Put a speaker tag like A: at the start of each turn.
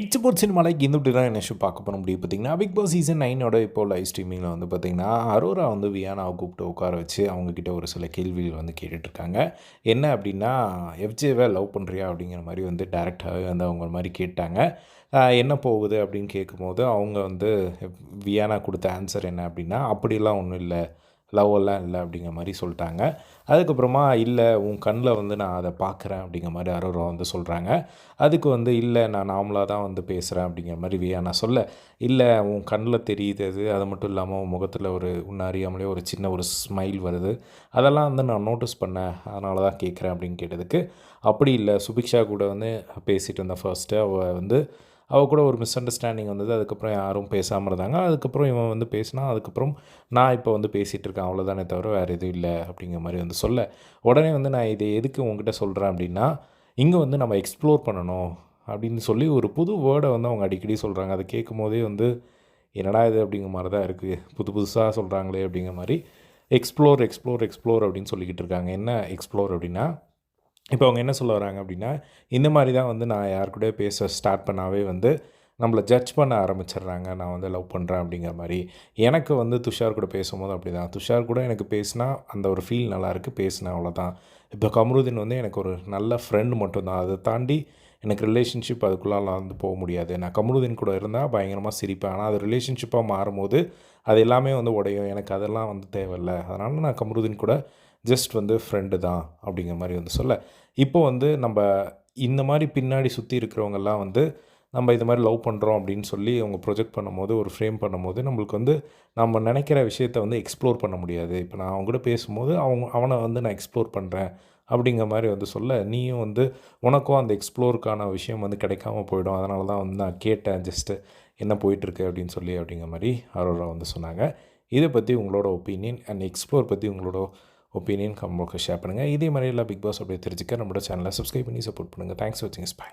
A: It's boat சினிமாலைக்கு இந்த தான் என்ன ஷோ பார்க்க போகிறோம் அப்படி பார்த்தீங்கன்னா பிக் பாஸ் சீசன் நைனோட இப்போ லைவ் ஸ்ட்ரீமிங்கில் வந்து பார்த்தீங்கன்னா அரோரா வந்து வியானாவை கூப்பிட்டு உட்கார வச்சு அவங்கக்கிட்ட ஒரு சில கேள்விகள் வந்து கேட்டுட்ருக்காங்க. என்ன அப்படின்னா எஃப்ஜேவை லவ் பண்ணுறியா அப்படிங்கிற மாதிரி வந்து டேரெக்டாகவே வந்து அவங்க மாதிரி கேட்டாங்க. என்ன போகுது அப்படின்னு கேட்கும்போது அவங்க வந்து வியானா கொடுத்த ஆன்சர் என்ன அப்படின்னா அப்படிலாம் ஒன்றும் இல்லை. லவ்வெல்லாம் இல்லை அப்படிங்கிற மாதிரி சொல்லிட்டாங்க. அதுக்கப்புறமா இல்லை உன் கண்ணில் வந்து நான் அதை பார்க்குறேன் அப்படிங்கிற மாதிரி அரோரா வந்து சொல்கிறாங்க. அதுக்கு வந்து இல்லை நான் நார்மலாக தான் வந்து பேசுகிறேன் அப்படிங்கிற மாதிரி வியானா சொல்ல இல்லை உன் கண்ணில் தெரியுது அது. அது மட்டும் இல்லாமல் உன் முகத்தில் ஒரு உன்னை அறியாமலே ஒரு சின்ன ஒரு ஸ்மைல் வருது. அதெல்லாம் வந்து நான் நோட்டீஸ் பண்ணேன். அதனால தான் கேட்குறேன் அப்படின்னு கேட்டதுக்கு அப்படி இல்லை. சுபிக்ஷா கூட வந்து பேசிகிட்டு இருந்தேன் ஃபர்ஸ்ட்டு அவள் வந்து அவ கூட ஒரு மிஸ் அண்டர்ஸ்டாண்டிங் வந்தது. அதுக்கப்புறம் யாரும் பேசாமல் இருந்தாங்க. அதுக்கப்புறம் இவன் வந்து பேசினா அதுக்கப்புறம் நான் இப்போ வந்து பேசிகிட்டு இருக்கேன். அவ்வளோதானே தவிர வேறு எதுவும் இல்லை அப்படிங்கிற மாதிரி வந்து சொல்ல. உடனே வந்து நான் இதை எதுக்கு உங்ககிட்ட சொல்கிறேன் அப்படின்னா இங்கே வந்து நம்ம எக்ஸ்ப்ளோர் பண்ணணும் அப்படின்னு சொல்லி ஒரு புது வேர்டை வந்து அவங்க அடிக்கடி சொல்கிறாங்க அதை கேட்கும் போதே வந்து என்னடா இது? அப்படிங்கிற மாதிரி தான் இருக்குது புது புதுசாக சொல்கிறாங்களே அப்படிங்கிற மாதிரி எக்ஸ்ப்ளோர் எக்ஸ்ப்ளோர் எக்ஸ்ப்ளோர் அப்படின்னு சொல்லிக்கிட்டு இருக்காங்க. என்ன எக்ஸ்ப்ளோர் அப்படின்னா இப்போ அவங்க என்ன சொல்ல வராங்க அப்படின்னா இந்த மாதிரி தான் வந்து நான் யார் பேச ஸ்டார்ட் பண்ணாவே வந்து நம்மளை ஜட்ஜ் பண்ண ஆரம்பிச்சிடுறாங்க. நான் வந்து லவ் பண்ணுறேன் அப்படிங்கிற மாதிரி. எனக்கு வந்து துஷார் கூட பேசும்போது அப்படி தான் துஷார் கூட எனக்கு பேசினா அந்த ஒரு ஃபீல் நல்லாயிருக்கு பேசினேன் அவ்வளோதான் இப்போ கமருதீன் வந்து எனக்கு ஒரு நல்ல ஃப்ரெண்டு மட்டும்தான். அதை தாண்டி எனக்கு ரிலேஷன்ஷிப் அதுக்குள்ளாலாம் வந்து போக முடியாது. நான் கமருதீன் கூட இருந்தால் பயங்கரமாக சிரிப்பேன். ஆனால் அது ரிலேஷன்ஷிப்பாக மாறும்போது அது எல்லாமே வந்து உடையும். எனக்கு அதெல்லாம் வந்து தேவையில்லை. அதனால் நான் கமருதீன் கூட ஜஸ்ட் வந்து ஃப்ரெண்டு தான் அப்படிங்கிற மாதிரி வந்து சொல்ல. இப்போ வந்து நம்ம இந்த மாதிரி பின்னாடி சுற்றி இருக்கிறவங்கெல்லாம் வந்து நம்ம இது மாதிரி லவ் பண்ணுறோம் அப்படின்னு சொல்லி அவங்க ப்ரொஜெக்ட் பண்ணும்போது ஒரு ஃப்ரேம் பண்ணும்போது நம்மளுக்கு வந்து நம்ம நினைக்கிற விஷயத்த வந்து எக்ஸ்ப்ளோர் பண்ண முடியாது. இப்போ நான் அவங்க கூட பேசும்போது அவங்க அவனை வந்து நான் எக்ஸ்ப்ளோர் பண்ணுறேன் அப்படிங்கிற மாதிரி வந்து சொல்ல நீயும் வந்து உனக்கும் அந்த எக்ஸ்ப்ளோருக்கான விஷயம் வந்து கிடைக்காம போயிடும். அதனால தான் வந்து நான் கேட்டேன் ஜஸ்ட்டு என்ன போயிட்டுருக்கு? அப்படின்னு சொல்லி அப்படிங்கிற மாதிரி அரோரா வந்து சொன்னாங்க. இதை பற்றி உங்களோட ஒப்பீனியன் அண்ட் எக்ஸ்ப்ளோர் பற்றி உங்களோட ஒப்பீனியன் கம்மளுக்கு ஷேர் பண்ணுங்கள் இதே மாதிரி எல்லாம் பிக் பாஸ் அப்படியே தெரிஞ்சுக்க நம்மளோட சேனலை சப்ஸ்கிரைப் பண்ணி சப்போர்ட் பண்ணுங்கள் தேங்க்ஸ் வாட்சிங் ஸ்பை